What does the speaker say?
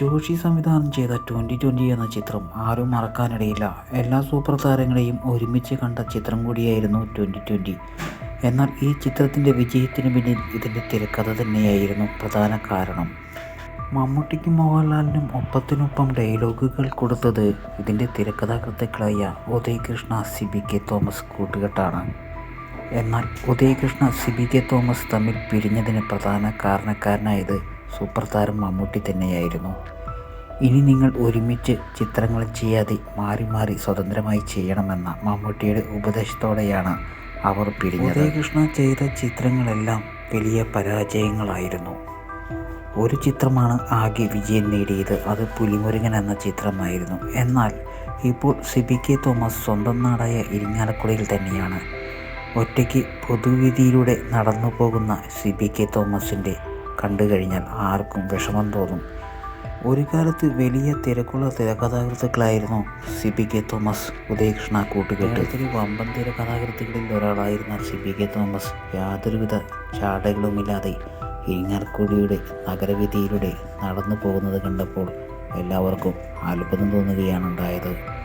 ജോഷി സംവിധാനം ചെയ്ത twenty twenty എന്ന ചിത്രം ആരും മറക്കാനിടയില്ല. എല്ലാ സൂപ്പർ താരങ്ങളെയും ഒരുമിച്ച് കണ്ട ചിത്രം കൂടിയായിരുന്നു ട്വന്റി ട്വന്റി എന്നാൽ ഈ ചിത്രത്തിന്റെ വിജയത്തിന് പിന്നിൽ ഇതിന്റെ തിരക്കഥ തന്നെയായിരുന്നു പ്രധാന കാരണം. മമ്മൂട്ടിക്കും മോഹൻലാലിനും ഒപ്പത്തിനൊപ്പം ഡയലോഗുകൾ കൊടുത്തത് ഇതിന്റെ തിരക്കഥാകൃത്തുക്കളായ ഉദയകൃഷ്ണ സി ബി കെ തോമസ് കൂട്ടുകെട്ടാണ്. എന്നാൽ ഉദയകൃഷ്ണ സി ബി കെ തോമസ് തമ്മിൽ പിരിഞ്ഞതിന് പ്രധാന കാരണക്കാരനായത് സൂപ്പർ താരം മമ്മൂട്ടി തന്നെയായിരുന്നു. ഇനി നിങ്ങൾ ഒരുമിച്ച് ചിത്രങ്ങൾ ചെയ്യാതെ മാറി മാറി സ്വതന്ത്രമായി ചെയ്യണമെന്ന മമ്മൂട്ടിയുടെ ഉപദേശത്തോടെയാണ് അവർ പിരിഞ്ഞത്. ഉദയകൃഷ്ണ ചെയ്ത ചിത്രങ്ങളെല്ലാം വലിയ പരാജയങ്ങളായിരുന്നു. ഒരു ചിത്രമാണ് ആകെ വിജയം നേടിയത് അത് പുലിമുരുകൻ എന്ന ചിത്രമായിരുന്നു. എന്നാൽ ഇപ്പോൾ സിബി കെ തോമസ് സ്വന്തം നാടായ ഇരിങ്ങാലക്കുടയിൽ തന്നെയാണ്. ഒറ്റയ്ക്ക് പൊതുവിധിയിലൂടെ നടന്നു പോകുന്ന സിബി കെ തോമസിന്റെ കണ്ടു കഴിഞ്ഞാൽ ആർക്കും വിഷമം തോന്നും. ഒരു കാലത്ത് വലിയ തിരക്കുള്ള തിരക്കഥാകൃത്തുക്കളായിരുന്നു C P K Thomas Udayakrishna കൂട്ടുകെട്ട്. വമ്പൻ തിരക്കഥാകൃത്തുക്കളിൽ ഒരാളായിരുന്ന സി പി കെ തോമസ് യാതൊരുവിധ ചാടകളുമില്ലാതെ ഇരിങ്ങാർക്കുടിയുടെ നഗരവീതിയിലൂടെ നടന്നു പോകുന്നത് കണ്ടപ്പോൾ എല്ലാവർക്കും അത്ഭുതം തോന്നുകയാണ് ഉണ്ടായത്